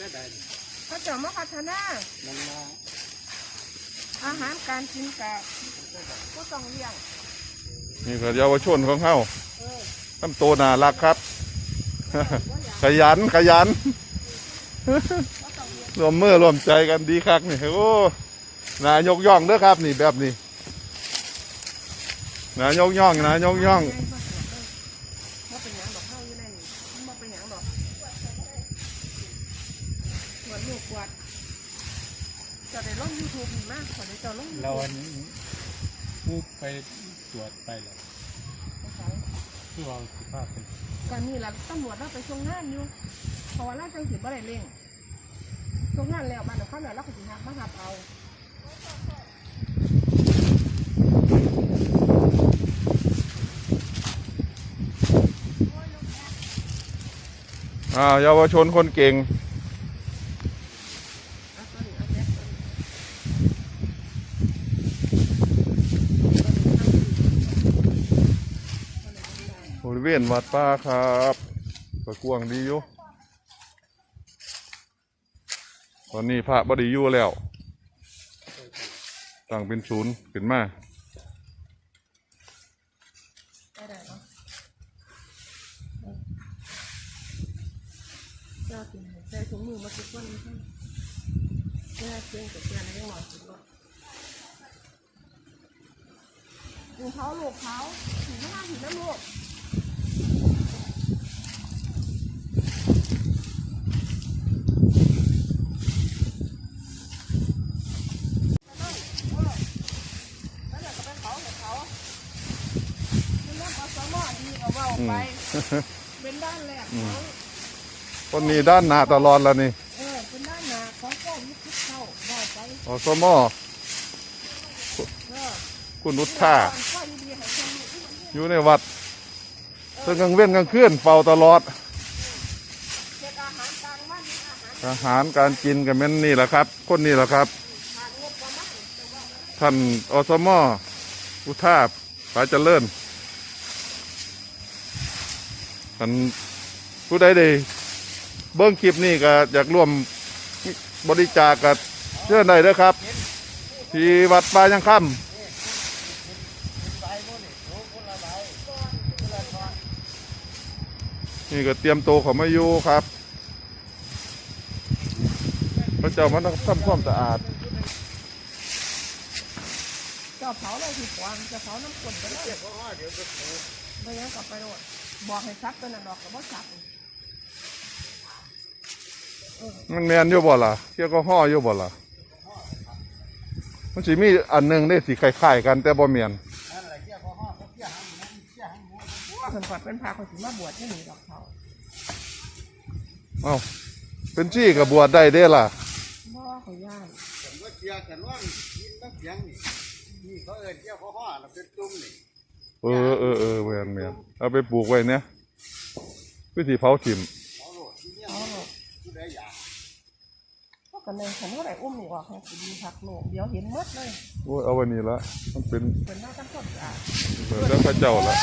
ได้ได้เขาจะมาพัฒนามันมาอาหารการกินกะก็ต้องเลี้ยงนี่ก็เยาวชนของเฮาเออทำตัวน่ารักครับว่าอยากขยันขยันก็ต้องเลี้ยงรวมมือรวมใจกันดีคักนี่โอ้นายกย่องเด้อครับ นี่แบบนี้นายกย่องนายกย่องว่าเป็นหยังดอกเข้าอยู่ในนี่มันบ่เป็นหยังดอก สวนลูกกวาดจะได้ลงยูทูบดีมากขอได้เจะลง เราอันผู้ไปตรวจไปแล้วผู้เอาสุภาพเป็นกันนี่แหละตำรวจเราไปส่งงานอยู่เพราะว่าเราจังสิบ่ได้เร่งส่งงานแล้วบ้านเดี๋ยวเขาเนี่ยเราก็สิหักมาหับเอาอ่าเยาวชนคนเก่ง เอาตัวนี้เอาแม็กตัวนี้ บ ริเวณวัดป้าครับก็กว้างดีอยู่ ตอนนี้พระบไดีอยู่แล้วตั้งเป็นศูนย์ขึ้นมาได้ได้เนาะเจ้ากินใส่ถุงมือมาทุกวันนี้ใช่แม่เพียงแต่เพียงอะไรยังหมดสุดเลยดูเขาลูกเขาถึงหน้าถึงน้ำลูก แล้วเดี๋ยวก็ไปเขากับเขาเป็นเรื่องอสมอดี เอาเว่าไป เป็นด้านแรกของคนนี้ด้านหน้าตลอดแล้วนี่เออเป็นด้านหนาของแก้ยุทธเข้าเว่าไปอสมอเออคุณนุชท่าก่อนข้อดีๆให้คนรู้ที่มันอยู่ในวัดเพิ่งกลางเว้นกลางคืนเฝ้าตลอด เก็บอาหารกลางวันนี่อาหารอาหารการกินกันแม่นนี่แหละครับ คนนี้แหละครับขาดงบประมาณแต่ว่าท่านอสมออุท่าปาเจริญ ท่านผู้ใดได้เบิ้งคลิปนี้ก็อยากร่วมบริจาคกับเชื่อได้เด้อครับ ที่วัดป่ายังค่ำนี่ก็เตรียมโตวของมาอยู่ครับพระเจ้ามันต้องทำความสะอาดจ้าเผาเลยที่ขวางจะเผาน้ำกลนไปเลย ไม่งั้นกลับไปโดดบอกให้ซักตัวนั้นดอกกับว่าซักมันแมนอยู่บ่ล่ะเกี่ยวก็ห่ออยู่บ่ล่ะมันสิมีอันหนึงได้สิคล้ายๆกันแต่บ่แมนเพิ่นก่อนเป็นพาคนสิมาบวชที่นี่ดอกเขาเอ้าเป็นจี้กับบวชได้เด้ล่ะบ่เขาย่านผมก็เชียร์กันว่ากินน้ำเสียงนี่นี่เขาเอินเจ้าพ่อห่อเราเป็นตุ้มนี่ เออเออเออแมนแมนเอาไปปลูกไว้เนี่ยวิธีเผาถิ่มก็ในเลยฉันก็ได้อุ้มนี่ออกให้ดีผักโหนูเดี๋ยวเห็นมดเลยโอ้ยเอาไว้นี่ละมันเป็นเป็นหน้าทั้งคนสะอาดเปิดแล้วพระเจ้าละ